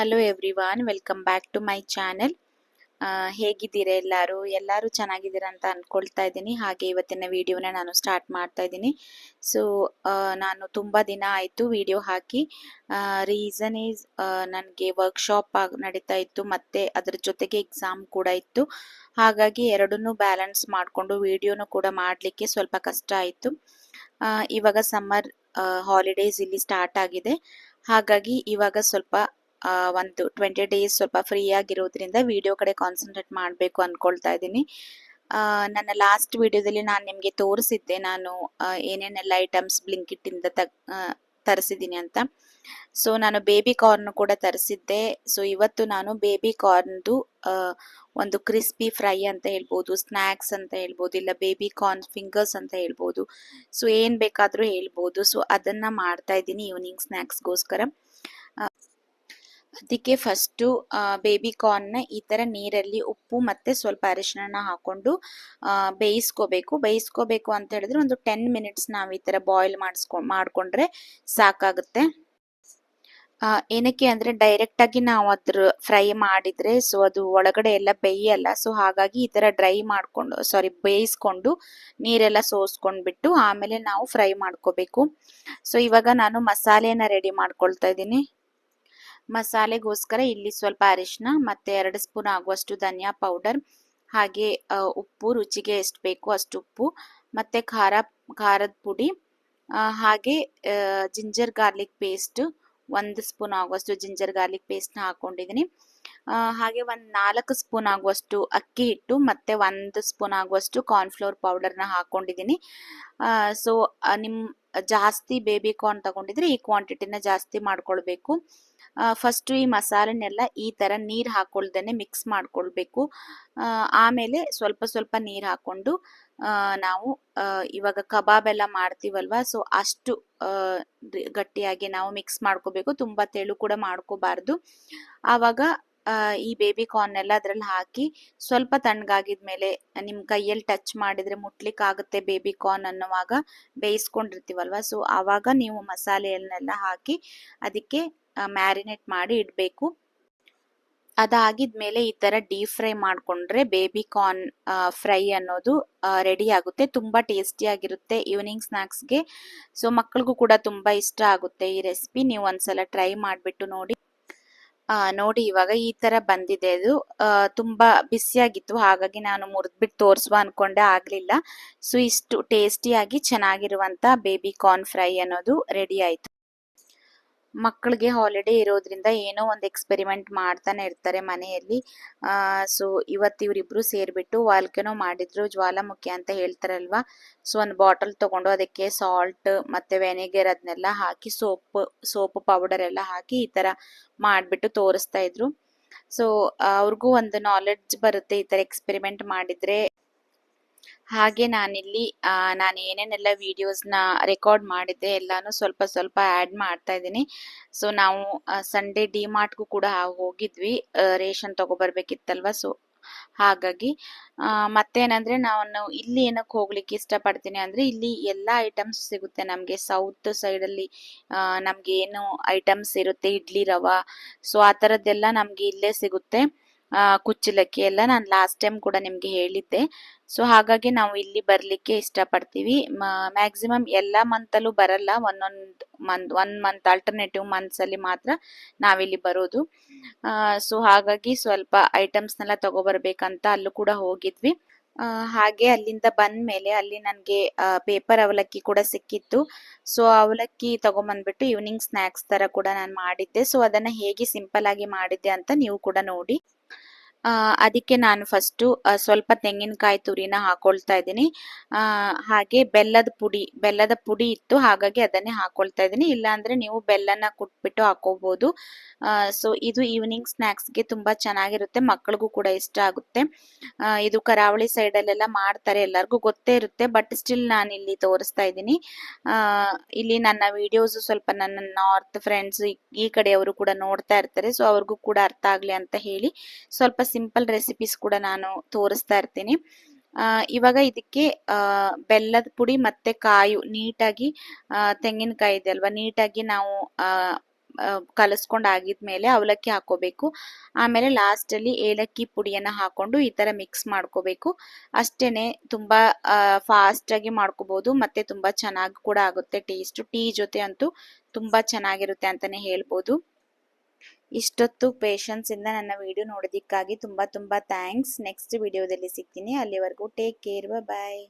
Hello everyone welcome back to my channel ಹೇಗಿದ್ದೀರಾ ಎಲ್ಲರೂ? ಎಲ್ಲರೂ ಚೆನ್ನಾಗಿದ್ದೀರಾ ಅಂತ ಅಂದ್ಕೊಳ್ತಾ ಇದ್ದೀನಿ. ಹಾಗೆ ಇವತ್ತಿನ ವಿಡಿಯೋನ ನಾನು ಸ್ಟಾರ್ಟ್ ಮಾಡ್ತಾ ಇದ್ದೀನಿ. ಸೊ ನಾನು ತುಂಬ ದಿನ ಆಯಿತು ವಿಡಿಯೋ ಹಾಕಿ. ರೀಸನ್ ಈಸ್ ನನಗೆ ವರ್ಕ್ಶಾಪ್ ಆಗಿ ನಡೀತಾ ಇತ್ತು, ಮತ್ತು ಅದರ ಜೊತೆಗೆ ಎಕ್ಸಾಮ್ ಕೂಡ ಇತ್ತು. ಹಾಗಾಗಿ ಎರಡನ್ನೂ ಬ್ಯಾಲೆನ್ಸ್ ಮಾಡಿಕೊಂಡು ವಿಡಿಯೋನು ಕೂಡ ಮಾಡಲಿಕ್ಕೆ ಸ್ವಲ್ಪ ಕಷ್ಟ ಆಯಿತು. ಇವಾಗ ಸಮ್ಮರ್ ಹಾಲಿಡೇಸ್ ಇಲ್ಲಿ ಸ್ಟಾರ್ಟ್ ಆಗಿದೆ. ಹಾಗಾಗಿ ಇವಾಗ ಸ್ವಲ್ಪ ಒಂದು ಟ್ವೆಂಟಿ ಡೇಸ್ ಸ್ವಲ್ಪ ಫ್ರೀ ಆಗಿರೋದ್ರಿಂದ ವಿಡಿಯೋ ಕಡೆ ಕಾನ್ಸಂಟ್ರೇಟ್ ಮಾಡಬೇಕು ಅನ್ಕೊಳ್ತಾ ಇದ್ದೀನಿ. ನನ್ನ ಲಾಸ್ಟ್ ವಿಡಿಯೋದಲ್ಲಿ ನಾನು ನಿಮಗೆ ತೋರಿಸಿದ್ದೆ. ನಾನು ಏನೇನೆಲ್ಲ ಐಟಮ್ಸ್ ಬ್ಲಿಂಕಿಟ್ಟಿಂದ ತಗ್ ತರಿಸಿದ್ದೀನಿ ಅಂತ. ಸೊ ನಾನು ಬೇಬಿ ಕಾರ್ನ್ ಕೂಡ ತರಿಸಿದ್ದೆ. ಸೊ ಇವತ್ತು ನಾನು ಬೇಬಿ ಕಾರ್ನ್ದು ಒಂದು ಕ್ರಿಸ್ಪಿ ಫ್ರೈ ಅಂತ ಹೇಳ್ಬೋದು ಸ್ನ್ಯಾಕ್ಸ್ ಅಂತ ಹೇಳ್ಬೋದು, ಇಲ್ಲ ಬೇಬಿ ಕಾರ್ನ್ ಫಿಂಗರ್ಸ್ ಅಂತ ಹೇಳ್ಬೋದು. ಸೊ ಏನು ಬೇಕಾದರೂ ಹೇಳ್ಬೋದು. ಸೊ ಅದನ್ನು ಮಾಡ್ತಾ ಇದ್ದೀನಿ ಈವ್ನಿಂಗ್ ಸ್ನ್ಯಾಕ್ಸ್ಗೋಸ್ಕರ ಅದಕ್ಕೆ ಫಸ್ಟು ಬೇಬಿ ಕಾರ್ನ್ನ ಈ ಥರ ನೀರಲ್ಲಿ ಉಪ್ಪು ಮತ್ತು ಸ್ವಲ್ಪ ಅರಿಶಿನ ಹಾಕ್ಕೊಂಡು ಬೇಯಿಸ್ಕೋಬೇಕು. ಬೇಯಿಸ್ಕೋಬೇಕು ಅಂತ ಹೇಳಿದ್ರೆ ಒಂದು ಟೆನ್ ಮಿನಿಟ್ಸ್ ನಾವು ಈ ಥರ ಬಾಯ್ಲ್ ಮಾಡಿಸ್ಕೊ, ಮಾಡಿಕೊಂಡ್ರೆ ಸಾಕಾಗುತ್ತೆ. ಏನಕ್ಕೆ ಅಂದರೆ ಡೈರೆಕ್ಟಾಗಿ ನಾವು ಅದ್ರ ಫ್ರೈ ಮಾಡಿದರೆ ಸೊ ಅದು ಒಳಗಡೆ ಎಲ್ಲ ಬೇಯಲ್ಲ. ಸೊ ಹಾಗಾಗಿ ಈ ಥರ ಡ್ರೈ ಮಾಡಿಕೊಂಡು ಸಾರಿ ಬೇಯಿಸ್ಕೊಂಡು ನೀರೆಲ್ಲ ಸೋಸ್ಕೊಂಡ್ಬಿಟ್ಟು ಆಮೇಲೆ ನಾವು ಫ್ರೈ ಮಾಡ್ಕೋಬೇಕು. ಸೊ ಇವಾಗ ನಾನು ಮಸಾಲೆನ ರೆಡಿ ಮಾಡ್ಕೊಳ್ತಾ ಇದ್ದೀನಿ. ಮಸಾಲೆಗೋಸ್ಕರ ಇಲ್ಲಿ ಸ್ವಲ್ಪ ಅರಿಶಿನ ಮತ್ತು ಎರಡು ಸ್ಪೂನ್ ಆಗುವಷ್ಟು ಧನಿಯಾ ಪೌಡರ್ ಹಾಗೆ ಉಪ್ಪು ರುಚಿಗೆ ಎಷ್ಟು ಬೇಕು ಅಷ್ಟು ಉಪ್ಪು ಮತ್ತು ಖಾರ ಖಾರದ ಪುಡಿ ಹಾಗೆ ಜಿಂಜರ್ ಗಾರ್ಲಿಕ್ ಪೇಸ್ಟ್ ಒಂದು ಸ್ಪೂನ್ ಆಗುವಷ್ಟು ಜಿಂಜರ್ ಗಾರ್ಲಿಕ್ ಪೇಸ್ಟ್ನ ಹಾಕೊಂಡಿದ್ದೀನಿ. ಆ, ಹಾಗೆ ಒಂದು ನಾಲ್ಕು ಸ್ಪೂನ್ ಆಗುವಷ್ಟು ಅಕ್ಕಿ ಹಿಟ್ಟು, ಮತ್ತೆ ಒಂದು ಸ್ಪೂನ್ ಆಗುವಷ್ಟು ಕಾರ್ನ್ಫ್ಲೋರ್ ಪೌಡರ್ನ ಹಾಕೊಂಡಿದ್ದೀನಿ. ಸೊ ನಿಮ್ಮ ಜಾಸ್ತಿ ಬೇಬಿ ಕಾರ್ನ್ ತಗೊಂಡಿದ್ರೆ ಈ ಕ್ವಾಂಟಿಟಿನ ಜಾಸ್ತಿ ಮಾಡ್ಕೊಳ್ಬೇಕು. ಫಸ್ಟು ಈ ಮಸಾಲೆನೆಲ್ಲ ಈ ಥರ ನೀರು ಹಾಕೊಳ್ದೇನೆ ಮಿಕ್ಸ್ ಮಾಡ್ಕೊಳ್ಬೇಕು. ಆಮೇಲೆ ಸ್ವಲ್ಪ ಸ್ವಲ್ಪ ನೀರು ಹಾಕೊಂಡು ನಾವು ಇವಾಗ ಕಬಾಬ್ ಎಲ್ಲ ಮಾಡ್ತೀವಲ್ವಾ ಸೊ ಅಷ್ಟು ಗಟ್ಟಿಯಾಗಿ ನಾವು ಮಿಕ್ಸ್ ಮಾಡ್ಕೋಬೇಕು. ತುಂಬ ತೆಳು ಕೂಡ ಮಾಡ್ಕೋಬಾರ್ದು. ಆವಾಗ ಈ ಬೇಬಿ ಕಾರ್ನ್ ಎಲ್ಲ ಅದ್ರಲ್ಲಿ ಹಾಕಿ ಸ್ವಲ್ಪ ತಣ್ಣಗಾಗಿದ್ಮೇಲೆ ನಿಮ್ಮ ಕೈಯಲ್ಲಿ ಟಚ್ ಮಾಡಿದ್ರೆ ಮುಟ್ಲಿಕ್ಕಾಗುತ್ತೆ ಬೇಬಿ ಕಾರ್ನ್ ಅನ್ನುವಾಗ ಬೇಯಿಸ್ಕೊಂಡಿರ್ತೀವಲ್ವ? ಸೊ ಆವಾಗ ನೀವು ಮಸಾಲೆಯನ್ನೆಲ್ಲ ಹಾಕಿ ಅದಕ್ಕೆ ಮ್ಯಾರಿನೇಟ್ ಮಾಡಿ ಇಡಬೇಕು. ಅದಾಗಿದ್ಮೇಲೆ ಈ ತರ ಡೀಪ್ ಫ್ರೈ ಮಾಡ್ಕೊಂಡ್ರೆ ಬೇಬಿ ಕಾರ್ನ್ ಫ್ರೈ ಅನ್ನೋದು ರೆಡಿ ಆಗುತ್ತೆ. ತುಂಬಾ ಟೇಸ್ಟಿ ಆಗಿರುತ್ತೆ ಈವ್ನಿಂಗ್ ಸ್ನ್ಯಾಕ್ಸ್ಗೆ ಸೊ ಮಕ್ಕಳಿಗೂ ಕೂಡ ತುಂಬಾ ಇಷ್ಟ ಆಗುತ್ತೆ ಈ ರೆಸಿಪಿ ನೀವು ಒಂದ್ಸಲ ಟ್ರೈ ಮಾಡಿಬಿಟ್ಟು ನೋಡಿ. ಆ, ನೋಡಿ ಇವಾಗ ಈ ತರ ಬಂದಿದೆ. ಅದು ತುಂಬಾ ಬಿಸಿಯಾಗಿತ್ತು ಹಾಗಾಗಿ ನಾನು ಮುರಿದ್ಬಿಟ್ಟು ತೋರಿಸುವ ಅನ್ಕೊಂಡೆ ಆಗ್ಲಿಲ್ಲ. ಸೊ ಇಷ್ಟು ಟೇಸ್ಟಿಯಾಗಿ ಚೆನ್ನಾಗಿರುವಂತ ಬೇಬಿ ಕಾರ್ನ್ ಫ್ರೈ ಅನ್ನೋದು ರೆಡಿ ಆಯ್ತು. ಮಕ್ಕಳಿಗೆ ಹಾಲಿಡೇ ಇರೋದ್ರಿಂದ ಏನೋ ಒಂದು ಎಕ್ಸ್ಪೆರಿಮೆಂಟ್ ಮಾಡ್ತಾನೆ ಇರ್ತಾರೆ ಮನೆಯಲ್ಲಿ. ಸೊ ಇವತ್ತು ಇವರಿಬ್ರು ಸೇರಿಬಿಟ್ಟು ವಾಲ್ಕೆನೋ ಮಾಡಿದ್ರು, ಜ್ವಾಲಾಮುಖಿ ಅಂತ ಹೇಳ್ತಾರಲ್ವಾ? ಸೊ ಒಂದು ಬಾಟಲ್ ತಗೊಂಡು ಅದಕ್ಕೆ ಸಾಲ್ಟ್ ಮತ್ತೆ ವೆನಿಗರ್ ಅದನ್ನೆಲ್ಲ ಹಾಕಿ ಸೋಪ್ ಸೋಪ್ ಪೌಡರ್ ಎಲ್ಲ ಹಾಕಿ ಈ ತರ ಮಾಡಿಬಿಟ್ಟು ತೋರಿಸ್ತಾ ಇದ್ರು. ಸೊ ಅವ್ರಿಗೂ ಒಂದು ನಾಲೆಡ್ಜ್ ಬರುತ್ತೆ ಈ ತರ ಎಕ್ಸ್ಪೆರಿಮೆಂಟ್ ಮಾಡಿದ್ರೆ. ಹಾಗೆ ನಾನಿಲ್ಲಿ ನಾನು ಏನೇನೆಲ್ಲ ವೀಡಿಯೋಸ್ನ ರೆಕಾರ್ಡ್ ಮಾಡಿದ್ದೆ ಎಲ್ಲಾನು ಸ್ವಲ್ಪ ಸ್ವಲ್ಪ ಆ್ಯಡ್ ಮಾಡ್ತಾ ಇದ್ದೀನಿ. ಸೊ ನಾವು ಸಂಡೇ ಡಿ ಮಾರ್ಟ್ಗೂ ಕೂಡ ಹೋಗಿದ್ವಿ. ರೇಷನ್ ತೊಗೊಬರ್ಬೇಕಿತ್ತಲ್ವ ಸೊ ಹಾಗಾಗಿ ಮತ್ತೆ ಮತ್ತೇನಂದ್ರೆ ನಾನು ಇಲ್ಲಿ ಏನಕ್ಕೆ ಹೋಗ್ಲಿಕ್ಕೆ ಇಷ್ಟಪಡ್ತೀನಿ ಅಂದ್ರೆ, ಇಲ್ಲಿ ಎಲ್ಲ ಐಟಮ್ಸ್ ಸಿಗುತ್ತೆ ನಮಗೆ. ಸೌತ್ ಸೈಡಲ್ಲಿ ನಮ್ಗೆ ಏನು ಐಟಮ್ಸ್ ಇರುತ್ತೆ? ಇಡ್ಲಿ ರವಾ. ಸೊ ಆ ಥರದ್ದೆಲ್ಲ ನಮ್ಗೆ ಇಲ್ಲೇ ಸಿಗುತ್ತೆ. ಕುಚ್ಚಲಕ್ಕಿ ಎಲ್ಲ ನಾನು ಲಾಸ್ಟ್ ಟೈಮ್ ಕೂಡ ನಿಮಗೆ ಹೇಳಿದ್ದೆ. ಸೊ ಹಾಗಾಗಿ ನಾವು ಇಲ್ಲಿ ಬರಲಿಕ್ಕೆ ಇಷ್ಟಪಡ್ತೀವಿ. ಮ್ಯಾಕ್ಸಿಮಮ್ ಎಲ್ಲ ಮಂತಲ್ಲೂ ಬರಲ್ಲ. ಒಂದೊಂದು ಮಂತ್ ಒನ್ ಮಂತ್ ಆಲ್ಟರ್ನೇಟಿವ್ ಮಂತ್ಸಲ್ಲಿ ಮಾತ್ರ ನಾವಿಲ್ಲಿ ಬರೋದು. ಸೊ ಹಾಗಾಗಿ ಸ್ವಲ್ಪ ಐಟಮ್ಸ್ನೆಲ್ಲ ತಗೊಬರ್ಬೇಕಂತ ಅಲ್ಲೂ ಕೂಡ ಹೋಗಿದ್ವಿ. ಹಾಗೆ ಅಲ್ಲಿಂದ ಬಂದ ಮೇಲೆ ಅಲ್ಲಿ ನನಗೆ ಪೇಪರ್ ಅವಲಕ್ಕಿ ಕೂಡ ಸಿಕ್ಕಿತ್ತು. ಸೊ ಅವಲಕ್ಕಿ ತಗೊಂಬಂದ್ಬಿಟ್ಟು ಈವ್ನಿಂಗ್ ಸ್ನ್ಯಾಕ್ಸ್ ಥರ ಕೂಡ ನಾನು ಮಾಡಿದ್ದೆ. ಸೊ ಅದನ್ನು ಹೇಗೆ ಸಿಂಪಲ್ ಆಗಿ ಮಾಡಿದ್ದೆ ಅಂತ ನೀವು ಕೂಡ ನೋಡಿ. ಅದಕ್ಕೆ ನಾನು ಫಸ್ಟು ಸ್ವಲ್ಪ ತೆಂಗಿನಕಾಯಿ ತುರಿನ ಹಾಕೊಳ್ತಾ ಇದ್ದೀನಿ. ಹಾಗೆ ಬೆಲ್ಲದ ಪುಡಿ ಬೆಲ್ಲದ ಪುಡಿ ಇತ್ತು, ಹಾಗಾಗಿ ಅದನ್ನೇ ಹಾಕೊಳ್ತಾ ಇದ್ದೀನಿ. ಇಲ್ಲಾಂದ್ರೆ ನೀವು ಬೆಲ್ಲನ ಕುಟ್ಬಿಟ್ಟು ಹಾಕೋಬಹುದು ಸೊ ಇದು ಈವ್ನಿಂಗ್ ಸ್ನ್ಯಾಕ್ಸ್ಗೆ ತುಂಬಾ ಚೆನ್ನಾಗಿರುತ್ತೆ ಮಕ್ಕಳಿಗೂ ಕೂಡ ಇಷ್ಟ ಆಗುತ್ತೆ. ಇದು ಕರಾವಳಿ ಸೈಡಲ್ಲೆಲ್ಲ ಮಾಡ್ತಾರೆ, ಎಲ್ಲರಿಗೂ ಗೊತ್ತೇ ಇರುತ್ತೆ ಬಟ್ ಸ್ಟಿಲ್ ನಾನು ಇಲ್ಲಿ ತೋರಿಸ್ತಾ ಇದ್ದೀನಿ. ಇಲ್ಲಿ ನನ್ನ ವಿಡಿಯೋಸ್ ಸ್ವಲ್ಪ ನನ್ನ ನಾರ್ತ್ ಫ್ರೆಂಡ್ಸ್ ಈ ಕಡೆಯವರು ಕೂಡ ನೋಡ್ತಾ ಇರ್ತಾರೆ ಸೊ ಅವ್ರಿಗೂ ಕೂಡ ಅರ್ಥ ಆಗ್ಲಿ ಅಂತ ಹೇಳಿ ಸ್ವಲ್ಪ ಸಿಂಪಲ್ ರೆಸಿಪೀಸ್ ಕೂಡ ನಾನು ತೋರಿಸ್ತಾ ಇರ್ತೀನಿ. ಇವಾಗ ಇದಕ್ಕೆ ಬೆಲ್ಲದ ಪುಡಿ ಮತ್ತೆ ಕಾಯು ನೀಟಾಗಿ ತೆಂಗಿನಕಾಯಿ ಇದೆ ಅಲ್ವಾ? ನೀಟಾಗಿ ನಾವು ಕಲಸ್ಕೊಂಡು ಆಗಿದ್ಮೇಲೆ ಅವಲಕ್ಕಿ ಹಾಕೋಬೇಕು. ಆಮೇಲೆ ಲಾಸ್ಟಲ್ಲಿ ಏಲಕ್ಕಿ ಪುಡಿಯನ್ನು ಹಾಕೊಂಡು ಈ ಥರ ಮಿಕ್ಸ್ ಮಾಡ್ಕೋಬೇಕು. ಅಷ್ಟೇನೆ ತುಂಬ ಫಾಸ್ಟಾಗಿ ಮಾಡ್ಕೋಬೋದು ಮತ್ತು ತುಂಬ ಚೆನ್ನಾಗಿ ಕೂಡ ಆಗುತ್ತೆ. ಟೇಸ್ಟು ಟೀ ಜೊತೆ ಅಂತೂ ತುಂಬ ಚೆನ್ನಾಗಿರುತ್ತೆ ಅಂತಲೇ ಹೇಳ್ಬೋದು. ಇಷ್ಟೊತ್ತು ಪೇಷನ್ಸ್ ಇಂದ ನನ್ನ ವಿಡಿಯೋ ನೋಡೋದಕ್ಕಾಗಿ ತುಂಬ ತುಂಬ ಥ್ಯಾಂಕ್ಸ್ ನೆಕ್ಸ್ಟ್ ವಿಡಿಯೋದಲ್ಲಿ ಸಿಗ್ತೀನಿ. ಅಲ್ಲಿವರೆಗೂ ಟೇಕ್ ಕೇರ್ ಬಾಯ್